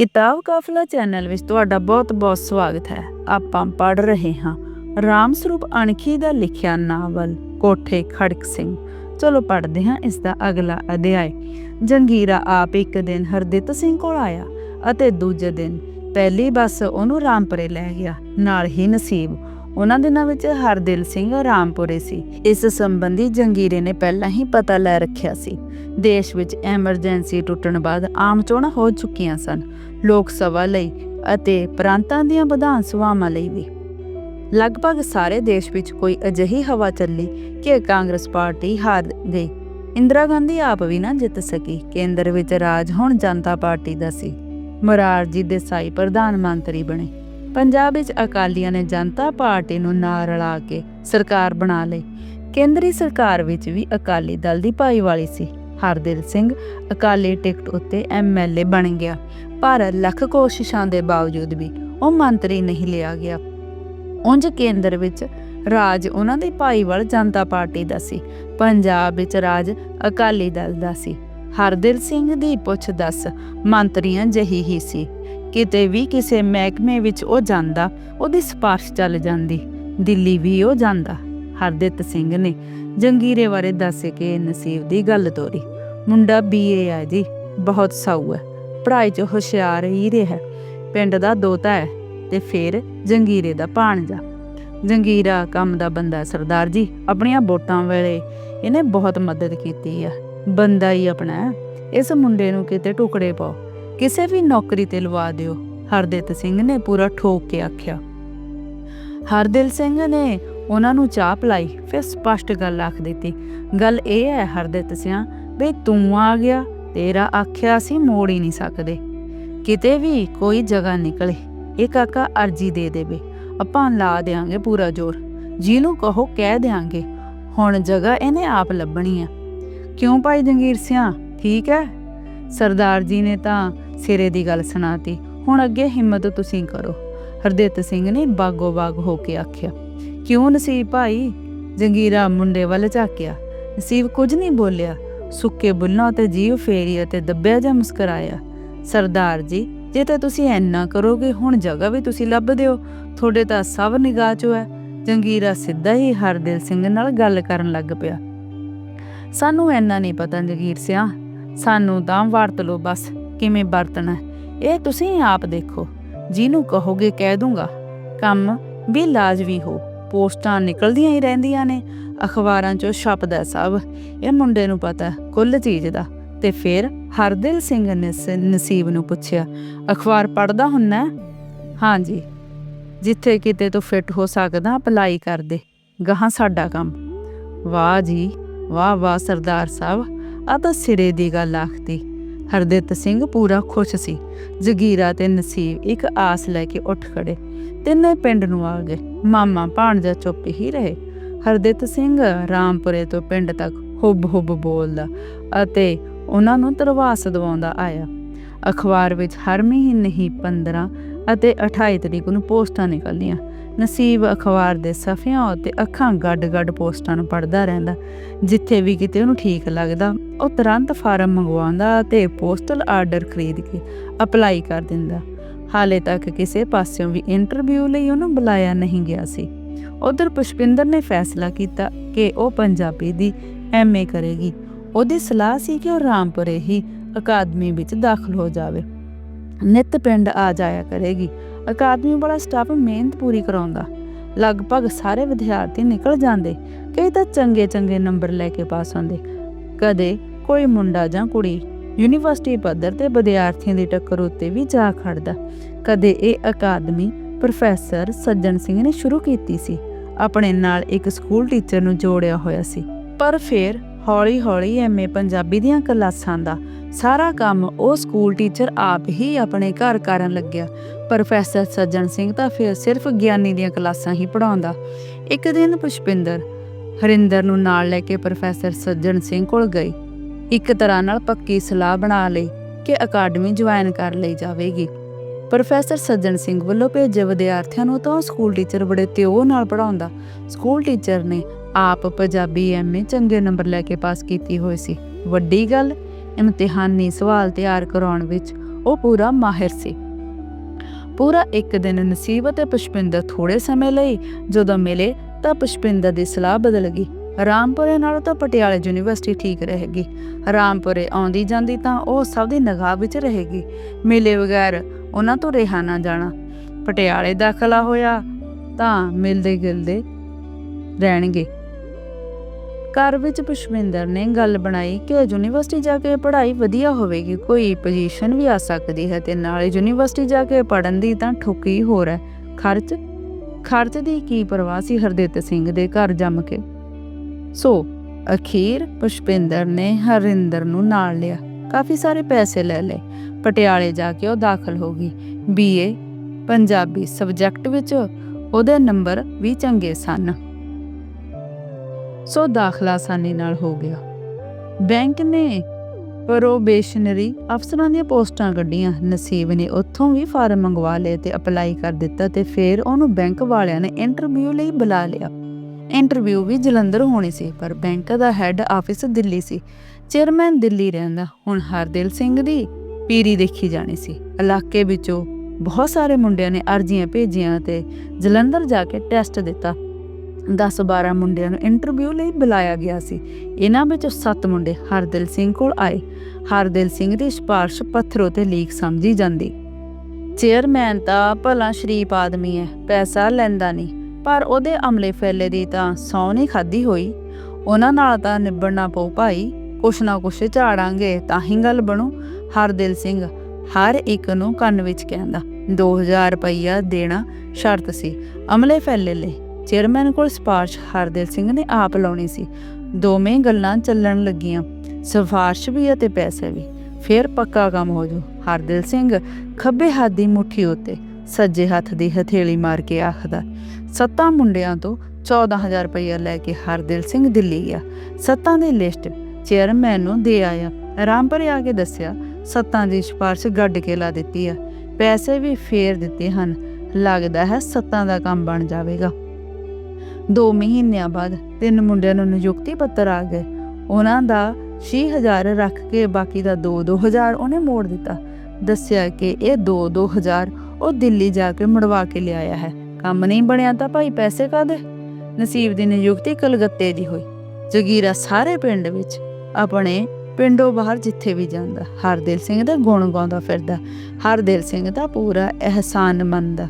ਕਿਤਾਬ ਕਾਫਲਾ ਚੈਨਲ ਵਿੱਚ ਤੁਹਾਡਾ ਬਹੁਤ-ਬਹੁਤ ਸਵਾਗਤ ਹੈ। ਆਪਾਂ ਪੜ ਰਹੇ ਹਾਂ ਰਾਮ ਸਰੂਪ ਅਣਖੀ ਦਾ ਲਿਖਿਆ ਨਾਵਲ ਕੋਠੇ ਖੜਕ ਸਿੰਘ। ਚਲੋ ਪੜ੍ਹਦੇ ਹਾਂ ਇਸ ਦਾ ਅਗਲਾ ਅਧਿਆਇ। ਜੰਗੀਰਾ ਆਪ ਇੱਕ ਦਿਨ ਹਰਦਿੱਤ ਸਿੰਘ ਕੋਲ ਆਇਆ ਅਤੇ ਦੂਜੇ ਦਿਨ ਪਹਿਲੀ ਬੱਸ ਉਹਨੂੰ ਰਾਮਪਰੇ ਲੈ ਗਿਆ। ਨਾਲ ਹੀ ਨਸੀਬ ਉਹਨਾਂ ਦਿਨਾਂ ਵਿੱਚ ਹਰਦਿਲ ਸਿੰਘ ਰਾਮਪੁਰੇ ਸੀ। ਇਸ ਸੰਬੰਧੀ ਜੰਗੀਰੇ ਨੇ ਪਹਿਲਾਂ ਹੀ ਪਤਾ ਲੈ ਰੱਖਿਆ ਸੀ। ਦੇਸ਼ ਵਿੱਚ ਐਮਰਜੈਂਸੀ ਟੁੱਟਣ ਬਾਅਦ ਆਮ ਚੋਣਾਂ ਹੋ ਚੁੱਕੀਆਂ ਸਨ, ਲੋਕ ਸਭਾ ਲਈ ਅਤੇ ਪ੍ਰਾਂਤਾਂ ਦੀਆਂ ਵਿਧਾਨ ਸਭਾਵਾਂ ਲਈ ਵੀ। ਲਗਭਗ ਸਾਰੇ ਦੇਸ਼ ਵਿੱਚ ਕੋਈ ਅਜਿਹੀ ਹਵਾ ਚੱਲੀ ਕਿ ਕਾਂਗਰਸ ਪਾਰਟੀ ਹਾਰ ਗਈ। ਇੰਦਰਾ ਗਾਂਧੀ ਆਪ ਵੀ ਨਾ ਜਿੱਤ ਸਕੀ, ਕੇਂਦਰ ਵਿੱਚ ਰਾਜ ਹੁਣ ਜਨਤਾ ਪਾਰਟੀ ਦਾ ਸੀ। ਮੁਰਾਰਜੀ ਦੇਸਾਈ ਪ੍ਰਧਾਨ ਮੰਤਰੀ ਬਣੇ। ਪੰਜਾਬ ਵਿੱਚ ਅਕਾਲੀਆਂ ਨੇ ਜਨਤਾ ਪਾਰਟੀ ਨੂੰ ਨਾਲ ਰਲਾ ਕੇ ਸਰਕਾਰ ਬਣਾ ਲਈ। ਕੇਂਦਰੀ ਸਰਕਾਰ ਵਿੱਚ ਵੀ ਅਕਾਲੀ ਦਲ ਦੀ ਭਾਈਵਾਲੀ ਸੀ। ਹਰਦਿਲ ਸਿੰਘ ਅਕਾਲੀ ਟਿਕਟ ਉੱਤੇ ਐਮਐਲਏ ਬਣ ਗਿਆ। ਪਰ ਲੱਖ ਕੋਸ਼ਿਸ਼ਾਂ ਦੇ ਬਾਵਜੂਦ ਵੀ ਉਹ ਮੰਤਰੀ ਨਹੀਂ ਲਿਆ ਗਿਆ। ਉਂਝ ਕੇਂਦਰ ਵਿੱਚ ਰਾਜ ਉਹਨਾਂ ਦੀ ਭਾਈਵਾਲ ਜਨਤਾ ਪਾਰਟੀ ਦਾ ਸੀ। ਪੰਜਾਬ ਵਿੱਚ ਰਾਜ ਅਕਾਲੀ ਦਲ ਦਾ ਸੀ। ਹਰਦਿਲ ਸਿੰਘ ਦੀ ਪੁੱਛ ਦੱਸ ਮੰਤਰੀਆਂ ਜਹੀ ਹੀ ਸੀ। ਕਿਤੇ ਵੀ ਕਿਸੇ ਮਹਿਕਮੇ ਵਿੱਚ ਉਹ ਜਾਂਦਾ, ਉਹਦੀ ਸਿਫਾਰਿਸ਼ ਚੱਲ ਜਾਂਦੀ। ਦਿੱਲੀ ਵੀ ਉਹ ਜਾਂਦਾ। ਹਰਦਿਤ ਸਿੰਘ ਨੇ ਜੰਗੀਰੇ ਬਾਰੇ ਦੱਸ ਕੇ ਨਸੀਬ ਦੀ ਗੱਲ ਤੋਰੀ। ਮੁੰਡਾ ਬੀਏ ਆ ਜੀ, ਬਹੁਤ ਸਾਊ ਹੈ। ਪੜ੍ਹਾਈ 'ਚ ਹੁਸ਼ਿਆਰ ਹੀ ਰਿਹਾ। ਪਿੰਡ ਦਾ ਦੋਤਾ ਹੈ ਤੇ ਫਿਰ ਜੰਗੀਰੇ ਦਾ ਭਾਣਜਾ। ਜੰਗੀਰਾ ਕੰਮ ਦਾ ਬੰਦਾ ਸਰਦਾਰ ਜੀ, ਆਪਣੀਆਂ ਵੋਟਾਂ ਵੇਲੇ ਇਹਨੇ ਬਹੁਤ ਮਦਦ ਕੀਤੀ ਆ। ਬੰਦਾ ਹੀ ਆਪਣਾ ਇਸ ਮੁੰਡੇ ਨੂੰ ਕਿਤੇ ਟੁਕੜੇ ਪਾਓ। ਕਿਸੇ ਵੀ ਨੌਕਰੀ ਤੇ ਲਵਾ ਦਿਓ। ਹਰਦਿਤ ਸਿੰਘ ਨੇ ਪੂਰਾ ਠੋਕ ਕੇ ਆਖਿਆ। ਹਰਦਿਲ ਸਿੰਘ ਨੇ ਉਹਨਾਂ ਨੂੰ ਚਾਹ ਪਲਾਈ, ਫਿਰ ਸਪਸ਼ਟ ਗੱਲ ਆਖ ਦਿੱਤੀ। ਗੱਲ ਇਹ ਹੈ ਹਰਦਿਤ ਸਿਆਂ, ਵੀ ਤੂੰ ਆ ਗਿਆ, ਤੇਰਾ ਆਖਿਆ ਸੀ ਮੋੜ ਹੀ ਨਹੀਂ ਸਕਦੇ। ਕਿਤੇ ਵੀ ਕੋਈ ਜਗ੍ਹਾ ਨਿਕਲੇ ਇਹ ਕਾਕਾ ਅਰਜੀ ਦੇ ਦੇਵੇ। ਆਪਾਂ ਲਾ ਦੇਾਂਗੇ ਪੂਰਾ ਜ਼ੋਰ। ਜਿਹਨੂੰ ਕਹੋ ਕਹਿ ਦੇਾਂਗੇ ਹੁਣ ਜਗ੍ਹਾ ਇਹਨੇ ਆਪ ਲੱਭਣੀ ਆ। ਕਿਉਂ ਭਾਈ ਜੰਗੀਰ ਸਿਆਂ? ਠੀਕ ਹੈ। ਸਰਦਾਰ ਜੀ ਨੇ ਤਾਂ ਸਿਰੇ ਦੀ ਗੱਲ ਸੁਣਾਤੀ। ਹੁਣ ਅੱਗੇ ਹਿੰਮਤ ਤੁਸੀਂ ਕਰੋ। ਹਰਦਿੱਤ ਸਿੰਘ ਨੇ ਬਾਗੋ ਬਾਗ ਹੋ ਕੇ ਆਖਿਆ, ਕਿਉਂ ਨਸੀਬ ਭਾਈ? ਜੰਗੀਰਾ ਮੁੰਡੇ ਵੱਲ ਝਾਕਿਆ। ਨਸੀਬ ਕੁਝ ਨਹੀਂ ਬੋਲਿਆ। ਸੁੱਕੇ ਬੁੱਲਾਂ ਤੇ ਜੀਵ ਫੇਰੀ ਅਤੇ ਦੱਬਿਆ ਜਾਂ ਮੁਸਕਰਾਇਆ। ਸਰਦਾਰ ਜੀ, ਜੇ ਤਾਂ ਤੁਸੀਂ ਐਨਾ ਕਰੋਗੇ, ਹੁਣ ਜਗ੍ਹਾ ਵੀ ਤੁਸੀਂ ਲੱਭ ਦਿਓ। ਤੁਹਾਡੇ ਤਾਂ ਸਭ ਨਿਗਾਹ 'ਚੋਂ ਹੈ। ਜੰਗੀਰਾ ਸਿੱਧਾ ਹੀ ਹਰਦਿਲ ਸਿੰਘ ਨਾਲ ਗੱਲ ਕਰਨ ਲੱਗ ਪਿਆ। ਸਾਨੂੰ ਐਨਾ ਨਹੀਂ ਪਤਾ ਜੰਗੀਰ ਸਿਆ। ਸਾਨੂੰ ਤਾਂ ਵਰਤ ਲਓ ਬਸ। ਕਿਵੇਂ ਵਰਤਣਾ ਇਹ ਤੁਸੀਂ ਆਪ ਦੇਖੋ। ਜਿਹਨੂੰ ਕਹੋਗੇ ਕਹਿ ਦੂੰਗਾ। ਕੰਮ ਵੀ ਲਾਜ਼ਮੀ ਹੋ। ਪੋਸਟਾਂ ਨਿਕਲਦੀਆਂ ਹੀ ਰਹਿੰਦੀਆਂ ਨੇ। ਅਖਬਾਰਾਂ 'ਚੋਂ ਛਪਦਾ ਸਭ। ਇਹ ਮੁੰਡੇ ਨੂੰ ਪਤਾ ਕੁੱਲ ਚੀਜ਼ ਦਾ। ਤੇ ਫਿਰ ਹਰਦਿਲ ਸਿੰਘ ਨੇ ਨਸੀਬ ਨੂੰ ਪੁੱਛਿਆ, ਅਖਬਾਰ ਪੜਦਾ ਹੁੰਨਾ ਹਾਂਜੀ। ਜਿੱਥੇ ਕਿਤੇ ਤੂੰ ਫਿੱਟ ਹੋ ਸਕਦਾ ਅਪਲਾਈ ਕਰ ਦੇ। ਗਾਹਾਂ ਸਾਡਾ ਕੰਮ। ਵਾਹ ਜੀ ਵਾਹ ਵਾਹ ਸਰਦਾਰ ਸਾਹਿਬ। ਆ ਤਾਂ ਸਿਰੇ ਦੀ ਗੱਲ ਆਖਦੀ ਹਰਦਿੱਤ ਸਿੰਘ ਪੂਰਾ ਖੁਸ਼ ਸੀ। ਜਗੀਰਾ ਤੇ ਨਸੀਬ ਇੱਕ ਆਸ ਲੈ ਕੇ ਉੱਠ ਖੜੇ। ਤਿੰਨੇ ਪਿੰਡ ਨੂੰ ਆ ਗਏ। ਮਾਮਾ ਭਾਣਜਾ ਚੁੱਪ ਹੀ ਰਹੇ। ਹਰਦਿੱਤ ਸਿੰਘ ਰਾਮਪੁਰੇ ਤੋਂ ਪਿੰਡ ਤੱਕ ਹੁੱਬ ਹੁੱਬ ਬੋਲਦਾ ਅਤੇ ਉਹਨਾਂ ਨੂੰ ਤਰਵਾਸ ਦਵਾਉਂਦਾ ਆਇਆ। ਅਖਬਾਰ ਵਿੱਚ ਹਰ ਮਹੀਨੇ ਹੀ 15 ਅਤੇ 28 ਤਰੀਕ ਨੂੰ ਪੋਸਟਾਂ ਨਿਕਲਦੀਆਂ। ਨਸੀਬ ਅਖਬਾਰ ਦੇ ਸਫ਼ਿਆਂ ਉੱਤੇ ਅੱਖਾਂ ਗੱਡ-ਗੱਡ ਪੋਸਟਾਂ ਨੂੰ ਪੜ੍ਹਦਾ ਰਹਿੰਦਾ। ਜਿੱਥੇ ਵੀ ਕਿਤੇ ਉਹਨੂੰ ਠੀਕ ਲੱਗਦਾ, ਉਹ ਤੁਰੰਤ ਫਾਰਮ ਮੰਗਵਾਉਂਦਾ ਤੇ ਪੋਸਟਲ ਆਰਡਰ ਖਰੀਦ ਕੇ ਅਪਲਾਈ ਕਰ ਦਿੰਦਾ। ਹਾਲੇ ਤੱਕ ਕਿਸੇ ਪਾਸਿਓਂ ਵੀ ਇੰਟਰਵਿਊ ਲਈ ਉਹਨੂੰ ਬੁਲਾਇਆ ਨਹੀਂ ਗਿਆ ਸੀ। ਉਧਰ ਪੁਸ਼ਪਿੰਦਰ ਨੇ ਫੈਸਲਾ ਕੀਤਾ ਕਿ ਉਹ ਪੰਜਾਬੀ ਦੀ ਐਮਏ ਕਰੇਗੀ। ਉਹਦੀ ਸਲਾਹ ਸੀ ਕਿ ਉਹ ਰਾਮਪੁਰੇ ਹੀ ਅਕਾਦਮੀ ਵਿੱਚ ਦਾਖਲ ਹੋ ਜਾਵੇ। ਨਿਤ ਪਿੰਡ ਆ ਜਾਇਆ ਕਰੇਗੀ। ਅਕਾਦਮੀ ਬੜਾ ਸਟਾਫ ਮਿਹਨਤ ਪੂਰੀ ਕਰਾਉਂਦਾ। ਲਗਭਗ ਸਾਰੇ ਵਿਦਿਆਰਥੀ ਨਿਕਲ ਜਾਂਦੇ, ਕਈ ਤਾਂ ਚੰਗੇ ਚੰਗੇ ਨੰਬਰ ਲੈ ਕੇ ਪਾਸ ਹੁੰਦੇ। ਕਦੇ ਕੋਈ ਮੁੰਡਾ ਜਾਂ ਕੁੜੀ ਯੂਨੀਵਰਸਿਟੀ ਪੱਧਰ ਤੇ ਵਿਦਿਆਰਥੀਆਂ ਦੀ ਟੱਕਰ ਉੱਤੇ ਵੀ ਜਾ ਖੜਦਾ। ਕਦੇ ਇਹ ਅਕਾਦਮੀ ਪ੍ਰੋਫੈਸਰ ਸੱਜਣ ਸਿੰਘ ਨੇ ਸ਼ੁਰੂ ਕੀਤੀ ਸੀ। ਆਪਣੇ ਨਾਲ ਇੱਕ ਸਕੂਲ ਟੀਚਰ ਨੂੰ ਜੋੜਿਆ ਹੋਇਆ ਸੀ। ਪਰ ਫਿਰ ਹੌਲੀ-ਹੌਲੀ ਐਮਏ ਪੰਜਾਬੀ ਦੀਆਂ ਕਲਾਸਾਂ ਦਾ ਸਾਰਾ ਕੰਮ ਉਹ ਸਕੂਲ ਟੀਚਰ ਆਪ ਹੀ ਆਪਣੇ ਘਰ ਕਰਨ ਲੱਗਿਆ। ਪ੍ਰੋਫੈਸਰ ਸੱਜਣ ਸਿੰਘ ਤਾਂ ਫਿਰ ਸਿਰਫ ਗਿਆਨੀ ਦੀਆਂ ਕਲਾਸਾਂ ਹੀ ਪੜਾਉਂਦਾ ਇੱਕ ਦਿਨ ਪੁਸ਼ਪਿੰਦਰ ਹਰਿੰਦਰ ਨੂੰ ਨਾਲ ਲੈ ਕੇ ਪ੍ਰੋਫੈਸਰ ਸੱਜਣ ਸਿੰਘ ਕੋਲ ਗਈ। ਇੱਕ ਤਰ੍ਹਾਂ ਨਾਲ ਪੱਕੀ ਸਲਾਹ ਬਣਾ ਲਈ ਕਿ ਅਕੈਡਮੀ ਜੁਆਇਨ ਕਰ ਲਈ ਜਾਵੇਗੀ। ਪ੍ਰੋਫੈਸਰ ਸੱਜਣ ਸਿੰਘ ਵੱਲੋਂ ਭੇਜੇ ਵਿਦਿਆਰਥੀਆਂ ਨੂੰ ਤਾਂ ਉਹ ਸਕੂਲ ਟੀਚਰ ਬੜੇ ਤਿਉ ਨਾਲ ਪੜਾਉਂਦਾ ਸਕੂਲ ਟੀਚਰ ਨੇ ਆਪ ਪੰਜਾਬੀ ਐਮਏ ਚੰਗੇ ਨੰਬਰ ਲੈ ਕੇ ਪਾਸ ਕੀਤੀ ਹੋਈ ਸੀ। ਵੱਡੀ ਗੱਲ, ਇਮਤਿਹਾਨੀ ਸਵਾਲ ਤਿਆਰ ਕਰਾਉਣ ਵਿੱਚ ਉਹ ਪੂਰਾ ਮਾਹਿਰ ਸੀ। ਪੂਰਾ ਇੱਕ ਦਿਨ ਨਸੀਬ ਅਤੇ ਪੁਸ਼ਪਿੰਦਰ ਥੋੜੇ ਸਮੇਂ ਲਈ ਜਦੋਂ ਮਿਲੇ ਤਾਂ ਪੁਸ਼ਪਿੰਦਰ ਦੀ ਸਲਾਹ ਬਦਲ ਗਈ। ਰਾਮਪੁਰੇ ਨਾਲੋਂ ਤਾਂ ਪਟਿਆਲੇ ਯੂਨੀਵਰਸਿਟੀ ਠੀਕ ਰਹੇਗੀ। ਰਾਮਪੁਰੇ ਆਉਂਦੀ ਜਾਂਦੀ ਤਾਂ ਉਹ ਸਭ ਦੀ ਨਿਗਾਹ ਵਿੱਚ ਰਹੇਗੀ। ਮਿਲੇ ਬਗੈਰ ਉਹਨਾਂ ਤੋਂ ਰਿਹਾ ਨਾ ਜਾਣਾ। ਪਟਿਆਲੇ ਦਾਖਲਾ ਹੋਇਆ ਤਾਂ ਮਿਲਦੇ ਗਿਲਦੇ ਰਹਿਣਗੇ। ਘਰ ਵਿੱਚ ਪੁਸ਼ਪਿੰਦਰ ਨੇ ਗੱਲ ਬਣਾਈ ਕਿ ਯੂਨੀਵਰਸਿਟੀ ਜਾ ਕੇ ਪੜ੍ਹਾਈ ਵਧੀਆ ਹੋਵੇਗੀ, ਕੋਈ ਪੋਜੀਸ਼ਨ ਵੀ ਆ ਸਕਦੀ ਹੈ ਤੇ ਨਾਲੇ ਯੂਨੀਵਰਸਿਟੀ ਜਾ ਕੇ ਪੜਨ ਦੀ ਤਾਂ ਠੁਕੀ ਹੋਰ ਹੈ। ਖਰਚ? ਖਰਚ ਦੀ ਕੀ ਪਰਵਾਹ ਸੀ ਹਰਦੇਤ ਸਿੰਘ ਦੇ ਘਰ ਜੰਮ ਕੇ? ਸੋ, ਅਖੀਰ ਪੁਸ਼ਪਿੰਦਰ ਨੇ ਹਰਿੰਦਰ ਨੂੰ ਨਾਲ ਲਿਆ। ਕਾਫੀ ਸਾਰੇ ਪੈਸੇ ਲੈ ਲਏ। ਪਟਿਆਲੇ ਜਾ ਕੇ ਉਹ ਦਾਖਲ ਹੋ ਗਈ। ਬੀਏ ਪੰਜਾਬੀ ਸਬਜੈਕਟ ਵਿੱਚ ਉਹਦੇ ਨੰਬਰ ਵੀ ਚੰਗੇ ਸਨ। ਸੋ ਦਾਖਲਾ ਆਸਾਨੀ ਨਾਲ ਹੋ ਗਿਆ। ਬੈਂਕ ਨੇ ਪ੍ਰੋਬੇਸ਼ਨਰੀ ਅਫਸਰਾਂ ਦੀਆਂ ਪੋਸਟਾਂ ਕੱਢੀਆਂ। ਨਸੀਬ ਨੇ ਉੱਥੋਂ ਵੀ ਫਾਰਮ ਮੰਗਵਾ ਲਏ ਤੇ ਅਪਲਾਈ ਕਰ ਦਿੱਤਾ ਤੇ ਫਿਰ ਉਹਨੂੰ ਬੈਂਕ ਵਾਲਿਆਂ ਨੇ ਇੰਟਰਵਿਊ ਲਈ ਬੁਲਾ ਲਿਆ। ਇੰਟਰਵਿਊ ਵੀ ਜਲੰਧਰ ਹੋਣੀ ਸੀ, ਪਰ ਬੈਂਕ ਦਾ ਹੈੱਡ ਆਫਿਸ ਦਿੱਲੀ ਸੀ। ਚੇਅਰਮੈਨ ਦਿੱਲੀ ਰਹਿੰਦਾ। ਹੁਣ ਹਰਦਿਲ ਸਿੰਘ ਦੀ ਪੀਰੀ ਦੇਖੀ ਜਾਣੀ ਸੀ। ਇਲਾਕੇ ਵਿੱਚੋਂ ਬਹੁਤ ਸਾਰੇ ਮੁੰਡਿਆਂ ਨੇ ਅਰਜ਼ੀਆਂ ਭੇਜੀਆਂ ਤੇ ਜਲੰਧਰ ਜਾ ਕੇ ਟੈਸਟ ਦਿੱਤਾ। 10-12 ਮੁੰਡਿਆਂ ਨੂੰ ਇੰਟਰਵਿਊ ਲਈ ਬੁਲਾਇਆ ਗਿਆ ਸੀ। ਇਹਨਾਂ ਵਿੱਚੋਂ 7 ਮੁੰਡੇ ਹਰਦਿਲ ਸਿੰਘ ਕੋਲ ਆਏ। ਹਰਦਿਲ ਸਿੰਘ ਦੀ ਸਿਫਾਰਸ਼ ਪੱਥਰੋਂ ਤੇ ਲੀਕ ਸਮਝੀ ਜਾਂਦੀ। ਚੇਅਰਮੈਨ ਤਾਂ ਭਲਾ ਸ਼ਰੀਫ ਆਦਮੀ ਹੈ ਪੈਸਾ ਲੈਂਦਾ ਨਹੀਂ ਪਰ ਉਹਦੇ ਅਮਲੇ ਫੈਲੇ ਦੀ ਤਾਂ ਸੌ ਨਹੀਂ ਖਾਦੀ ਹੋਈ। ਉਹਨਾਂ ਨਾਲ ਤਾਂ ਨਿਬੜਨਾ ਪਊ ਭਾਈ, ਕੁਛ ਨਾ ਕੁਛ ਝਾੜਾਂਗੇ ਤਾਂ ਹੀ ਗੱਲ ਬਣੂ। ਹਰਦਿਲ ਸਿੰਘ ਹਰ ਇੱਕ ਨੂੰ ਕੰਨ ਵਿੱਚ ਕਹਿੰਦਾ 2000 ਰੁਪਈਆ ਦੇਣਾ ਸ਼ਰਤ ਸੀ, ਅਮਲੇ ਫੈਲੇ ਲਈ। ਚੇਅਰਮੈਨ ਕੋਲ ਸਿਫਾਰਸ਼ ਹਰਦਿਲ ਸਿੰਘ ਨੇ ਆਪ ਲਾਉਣੀ ਸੀ। ਦੋਵੇਂ ਗੱਲਾਂ ਚੱਲਣ ਲੱਗੀਆਂ। ਸਿਫਾਰਸ਼ ਵੀ ਅਤੇ ਪੈਸੇ ਵੀ। ਫਿਰ ਪੱਕਾ ਕੰਮ ਹੋ ਜੂ। ਹਰਦਿਲ ਸਿੰਘ ਖੱਬੇ ਹੱਥ ਦੀ ਮੁੱਠੀ ਉੱਤੇ ਸੱਜੇ ਹੱਥ ਦੀ ਹਥੇਲੀ ਮਾਰ ਕੇ ਆਖਦਾ, ਸੱਤਾਂ ਮੁੰਡਿਆਂ ਤੋਂ 14000 ਰੁਪਇਆ ਲੈ ਕੇ ਹਰਦਿਲ ਸਿੰਘ ਦਿੱਲੀ ਗਿਆ। ਸੱਤਾਂ ਦੀ ਲਿਸਟ ਚੇਅਰਮੈਨ ਨੂੰ ਦੇ ਆਇਆ। ਰਾਮਪੁਰੇ ਆ ਕੇ ਦੱਸਿਆ, ਸੱਤਾਂ ਦੀ ਸਿਫਾਰਸ਼ ਗੱਡ ਕੇ ਲਾ ਦਿੱਤੀ ਆ। ਪੈਸੇ ਵੀ ਫੇਰ ਦਿੱਤੇ ਹਨ। ਲੱਗਦਾ ਹੈ ਸੱਤਾਂ ਦਾ ਕੰਮ ਬਣ ਜਾਵੇਗਾ। 2 ਮਹੀਨਿਆਂ ਬਾਅਦ ਤਿੰਨ ਮੁੰਡਿਆਂ ਨੂੰ ਨਿਯੁਕਤੀ ਪੱਤਰ ਆ ਗਏ। ਉਹਨਾਂ ਦਾ 6000 ਰੱਖ ਕੇ ਬਾਕੀ ਦਾ 2-2000 ਉਹਨੇ ਮੋੜ ਦਿੱਤਾ। ਦੱਸਿਆ ਕਿ ਇਹ 2-2000 ਉਹ ਦਿੱਲੀ ਜਾ ਕੇ ਮੜਵਾ ਕੇ ਲਿਆਇਆ ਹੈ। ਕੰਮ ਨਹੀਂ ਬਣਿਆ ਤਾਂ ਭਾਈ ਪੈਸੇ ਕਾਦੇ ਨਸੀਬ ਦੀ ਨਿਯੁਕਤੀ ਕਲਕੱਤੇ ਦੀ ਹੋਈ। ਜਗੀਰਾ ਸਾਰੇ ਪਿੰਡ ਵਿੱਚ ਆਪਣੇ ਪਿੰਡੋਂ ਬਾਹਰ ਜਿੱਥੇ ਵੀ ਜਾਂਦਾ ਹਰਦਿਲ ਸਿੰਘ ਦਾ ਗੁਣ ਗਾਉਂਦਾ ਫਿਰਦਾ ਹਰਦਿਲ ਸਿੰਘ ਦਾ ਪੂਰਾ ਅਹਿਸਾਨਮੰਦ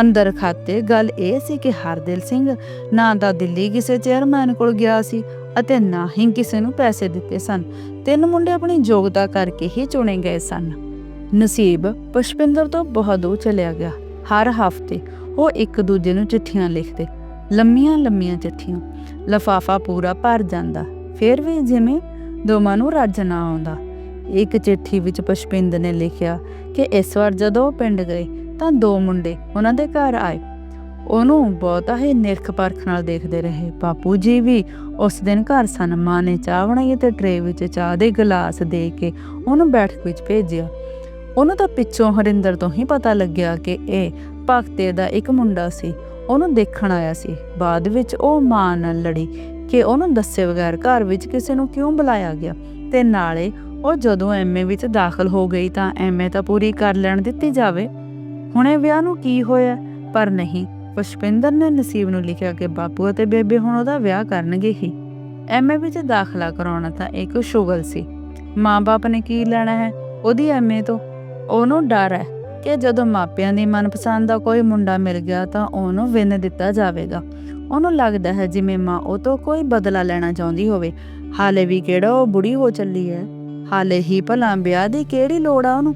ਅੰਦਰ ਖਾਤੇ ਗੱਲ ਇਹ ਸੀ ਕਿ ਹਰਦਿਲ ਸਿੰਘ ਨਾ ਤਾਂ ਦਿੱਲੀ ਕਿਸੇ ਚੇਅਰਮੈਨ ਕੋਲ ਗਿਆ ਸੀ ਅਤੇ ਨਾ ਹੀ ਕਿਸੇ ਨੂੰ ਪੈਸੇ ਦਿੱਤੇ ਸਨ। ਤਿੰਨ ਮੁੰਡੇ ਆਪਣੀ ਯੋਗਤਾ ਕਰਕੇ ਹੀ ਚੁਣੇ ਗਏ ਸਨ। ਨਸੀਬ ਪੁਸ਼ਪਿੰਦਰ ਤੋਂ ਬਹੁਤ ਦੂਰ ਚਲਿਆ ਗਿਆ। ਹਰ ਹਫ਼ਤੇ ਉਹ ਇੱਕ ਦੂਜੇ ਨੂੰ ਚਿੱਠੀਆਂ ਲਿਖਦੇ ਲੰਮੀਆਂ ਲੰਮੀਆਂ ਚਿੱਠੀਆਂ, ਲਫਾਫਾ ਪੂਰਾ ਭਰ ਜਾਂਦਾ। ਫਿਰ ਵੀ ਜਿਵੇਂ ਦੋਵਾਂ ਨੂੰ ਰੱਜ ਨਾ ਆਉਂਦਾ। ਇੱਕ ਚਿੱਠੀ ਵਿੱਚ ਪੁਸ਼ਪਿੰਦਰ ਨੇ ਲਿਖਿਆ ਕਿ ਇਸ ਵਾਰ ਜਦੋਂ ਉਹ ਪਿੰਡ ਗਏ ਤਾਂ ਦੋ ਮੁੰਡੇ ਉਹਨਾਂ ਦੇ ਘਰ ਆਏ। ਉਹਨੂੰ ਬਹੁਤਾ ਹੀ ਨਿਰਖ ਪਰਖ ਨਾਲ ਦੇਖਦੇ ਰਹੇ। ਬਾਪੂ ਜੀ ਵੀ ਉਸ ਦਿਨ ਘਰ ਸਨ। ਮਾਂ ਨੇ ਚਾਹ ਬਣਾਈ ਤੇ ਟਰੇ ਵਿੱਚ ਚਾਹ ਦੇ ਗਲਾਸ ਦੇ ਕੇ ਉਹਨੂੰ ਬੈਠਕ ਵਿੱਚ ਭੇਜਿਆ। ਉਹਨੂੰ ਤਾਂ ਪਿੱਛੋਂ ਹਰਿੰਦਰ ਤੋਂ ਹੀ ਪਤਾ ਲੱਗਿਆ ਕਿ ਇਹ ਭਗਤੇ ਦਾ ਇੱਕ ਮੁੰਡਾ ਸੀ। ਉਹਨੂੰ ਦੇਖਣ ਆਇਆ ਸੀ। ਬਾਅਦ ਵਿੱਚ ਉਹ ਮਾਂ ਨਾਲ ਲੜੀ। ਕਿ ਉਹਨੂੰ ਦੱਸੇ ਬਗੈਰ ਘਰ ਵਿੱਚ ਕਿਸੇ ਨੂੰ ਕਿਉਂ ਬੁਲਾਇਆ ਗਿਆ? ਤੇ ਨਾਲੇ ਉਹ ਜਦੋਂ ਐਮਏ ਵਿੱਚ ਦਾਖਲ ਹੋ ਗਈ ਤਾਂ ਐਮਏ ਤਾਂ ਪੂਰੀ ਕਰ ਲੈਣ ਦਿੱਤੀ ਜਾਵੇ। ਹੁਣੇ ਵਿਆਹ ਨੂੰ ਕੀ ਹੋਇਆ? ਪਰ ਨਹੀਂ, ਪੁਸ਼ਪਿੰਦਰ ਨੇ ਨਸੀਬ ਨੂੰ ਲਿਖਿਆ ਕਿ ਬਾਪੂ ਅਤੇ ਬੇਬੇ ਹੁਣ ਉਹਦਾ ਵਿਆਹ ਕਰਨਗੇ ਹੀ। ਐਮਏ ਵਿੱਚ ਦਾਖਲਾ ਕਰਾਉਣਾ ਤਾਂ ਇੱਕ ਸ਼ੁਗਲ ਸੀ। ਮਾਂ-ਬਾਪ ਨੇ ਕੀ ਲੈਣਾ ਹੈ ਉਹਦੀ ਐਮਏ ਤੋਂ? ਉਹਨੂੰ ਡਰ ਹੈ ਕਿ ਜਦੋਂ ਮਾਪਿਆਂ ਦੀ ਮਨਪਸੰਦ ਦਾ ਕੋਈ ਮੁੰਡਾ ਮਿਲ ਗਿਆ ਤਾਂ ਉਹਨੂੰ ਵਿੰਨ ਦਿੱਤਾ ਜਾਵੇਗਾ। ਉਹਨੂੰ ਲੱਗਦਾ ਹੈ ਜਿਵੇਂ ਮਾਂ ਉਹ ਤੋਂ ਕੋਈ ਬਦਲਾ ਲੈਣਾ ਚਾਹੁੰਦੀ ਹੋਵੇ। ਹਾਲੇ ਵੀ ਕਿਹੜਾ ਉਹ ਬੁੜੀ ਹੋ ਚੱਲੀ ਹੈ? ਹਾਲੇ ਹੀ ਭਲਾ ਵਿਆਹ ਦੀ ਕਿਹੜੀ ਲੋੜ ਆ ਉਹਨੂੰ?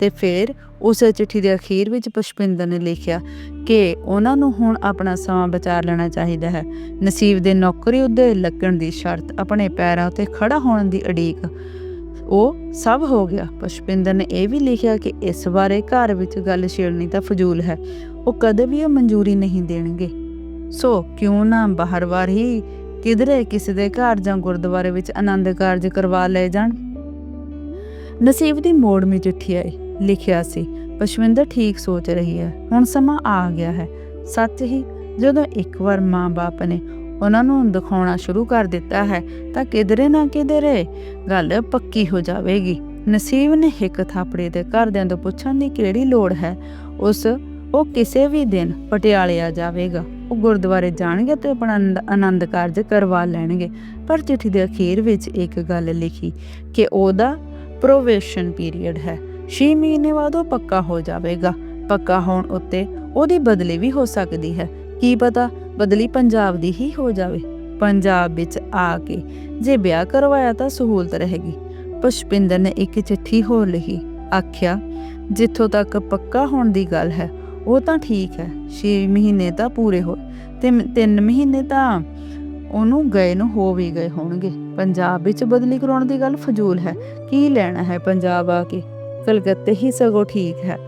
ਤੇ ਫਿਰ ਉਸ ਚਿੱਠੀ ਦੇ ਅਖੀਰ ਵਿੱਚ ਪੁਸ਼ਪਿੰਦਰ ਨੇ ਲਿਖਿਆ ਕਿ ਉਹਨਾਂ ਨੂੰ ਹੁਣ ਆਪਣਾ ਸਮਾਂ ਵਿਚਾਰ ਲੈਣਾ ਚਾਹੀਦਾ ਹੈ। ਨਸੀਬ ਦੇ ਨੌਕਰੀ ਉੱਤੇ ਲੱਗਣ ਦੀ ਸ਼ਰਤ ਆਪਣੇ ਪੈਰਾਂ ਉੱਤੇ ਖੜਾ ਹੋਣ ਦੀ ਅੜੀਕ ਉਹ ਸਭ ਹੋ ਗਿਆ। ਪੁਸ਼ਪਿੰਦਰ ਨੇ ਇਹ ਵੀ ਲਿਖਿਆ ਕਿ ਇਸ ਬਾਰੇ ਘਰ ਵਿੱਚ ਗੱਲ ਛੇੜਨੀ ਤਾਂ ਫਜ਼ੂਲ ਹੈ। ਉਹ ਕਦੇ ਵੀ ਇਹ ਮਨਜ਼ੂਰੀ ਨਹੀਂ ਦੇਣਗੇ। ਸੋ ਕਿਉਂ ਨਾ ਬਾਹਰ-ਬਾਹਰ ਹੀ ਕਿਧਰੇ ਕਿਸੇ ਦੇ ਘਰ ਜਾਂ ਗੁਰਦੁਆਰੇ ਵਿੱਚ ਆਨੰਦ ਕਾਰਜ ਕਰਵਾ ਲਏ ਜਾਣ? ਨਸੀਬ ਦੀ ਮੋੜ ਮੋੜਵੀਂ ਚਿੱਠੀ ਆਈ, ਲਿਖਿਆ ਸੀ, ਪਸ਼ਵਿੰਦਰ ਠੀਕ ਸੋਚ ਰਹੀ ਹੈ, ਹੁਣ ਸਮਾਂ ਆ ਗਿਆ ਹੈ। ਸੱਚ ਹੀ, ਜਦੋਂ ਇੱਕ ਵਾਰ ਮਾਂ-ਬਾਪ ਨੇ ਉਹਨਾਂ ਨੂੰ ਦਿਖਾਉਣਾ ਸ਼ੁਰੂ ਕਰ ਦਿੱਤਾ ਹੈ, ਤਾਂ ਕਿਧਰੇ ਨਾ ਕਿਧਰੇ ਗੱਲ ਪੱਕੀ ਹੋ ਜਾਵੇਗੀ। ਨਸੀਬ ਨੇ ਇੱਕ ਥਾਪੜੇ ਦੇ ਘਰਦਿਆਂ ਤੋਂ ਪੁੱਛਣ ਦੀ ਕਿਹੜੀ ਲੋੜ ਹੈ? ਉਸ, ਉਹ ਕਿਸੇ ਵੀ ਦਿਨ ਪਟਿਆਲੇ ਆ ਜਾਵੇਗਾ। ਉਹ ਗੁਰਦੁਆਰੇ ਜਾਣਗੇ ਤੇ ਆਪਣਾ ਆਨੰਦ- ਕਾਰਜ ਕਰਵਾ ਲੈਣਗੇ। ਪਰ ਚਿੱਠੀ ਦੇ ਅਖੀਰ ਵਿੱਚ ਇੱਕ ਗੱਲ ਲਿਖੀ ਕਿ ਉਹਦਾ ਪ੍ਰੋਵੇਸ਼ਨ ਪੀਰੀਅਡ ਹੈ। 6 ਮਹੀਨੇ ਬਾਅਦ ਉਹ ਪੱਕਾ ਹੋ ਜਾਵੇਗਾ। ਪੱਕਾ ਹੋਣ ਉੱਤੇ ਉਹਦੀ ਬਦਲੀ ਵੀ ਹੋ ਸਕਦੀ ਹੈ। ਕੀ ਪਤਾ ਬਦਲੀ ਪੰਜਾਬ ਦੀ ਹੀ ਹੋ ਜਾਵੇ। ਪੰਜਾਬ ਵਿੱਚ ਆ ਕੇ ਜੇ ਵਿਆਹ ਕਰਵਾਇਆ ਤਾਂ ਸਹੂਲਤ ਰਹੇਗੀ। ਪੁਸ਼ਪਿੰਦਰ ਨੇ ਇੱਕ ਚਿੱਠੀ ਹੋਰ ਲਿਖੀ, ਆਖਿਆ, ਜਿੱਥੋਂ ਤੱਕ ਪੱਕਾ ਹੋਣ ਦੀ ਗੱਲ ਹੈ ਉਹ ਤਾਂ ਠੀਕ ਹੈ 6 ਮਹੀਨੇ ਤਾਂ ਪੂਰੇ ਹੋ, ਤੇ 3 ਮਹੀਨੇ ਤਾਂ ਉਹਨੂੰ ਗਏ ਨੂੰ ਹੋ ਵੀ ਗਏ ਹੋਣਗੇ। ਪੰਜਾਬ ਵਿੱਚ ਬਦਲੀ ਕਰਾਉਣ ਦੀ ਗੱਲ ਫਜ਼ੂਲ ਹੈ, ਕੀ ਲੈਣਾ ਹੈ ਪੰਜਾਬ ਆ ਕੇ? ਕਲਕੱਤੇ ਹੀ ਸਗੋਂ ਠੀਕ ਹੈ,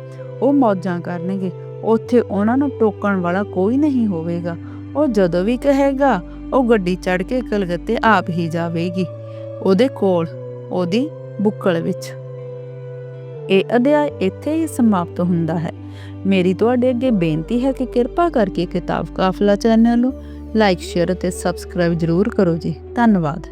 ਉਹ ਮੌਜਾਂ ਕਰਨਗੇ, ਉੱਥੇ ਉਹਨਾਂ ਨੂੰ ਟੋਕਣ ਵਾਲਾ ਕੋਈ ਨਹੀਂ ਹੋਵੇਗਾ। ਉਹ ਜਦੋਂ ਵੀ ਕਹੇਗਾ, ਉਹ ਗੱਡੀ ਚੜ ਕੇ ਕਲਕੱਤੇ ਆਪ ਹੀ ਜਾਵੇਗੀ, ਉਹਦੇ ਕੋਲ, ਉਹਦੀ ਬੁੱਕਲ ਵਿੱਚ। ਇਹ ਅਧਿਆਇ ਇੱਥੇ ਹੀ ਸਮਾਪਤ ਹੁੰਦਾ ਹੈ। ਮੇਰੀ ਤੁਹਾਡੇ ਅੱਗੇ ਬੇਨਤੀ ਹੈ ਕਿ ਕਿਰਪਾ ਕਰਕੇ ਕਿਤਾਬ ਕਾਫਲਾ ਚੈਨਲ ਨੂੰ ਲਾਈਕ ਸ਼ੇਅਰ ਅਤੇ ਸਬਸਕ੍ਰਾਈਬ ਜ਼ਰੂਰ ਕਰੋ ਜੀ। ਧੰਨਵਾਦ।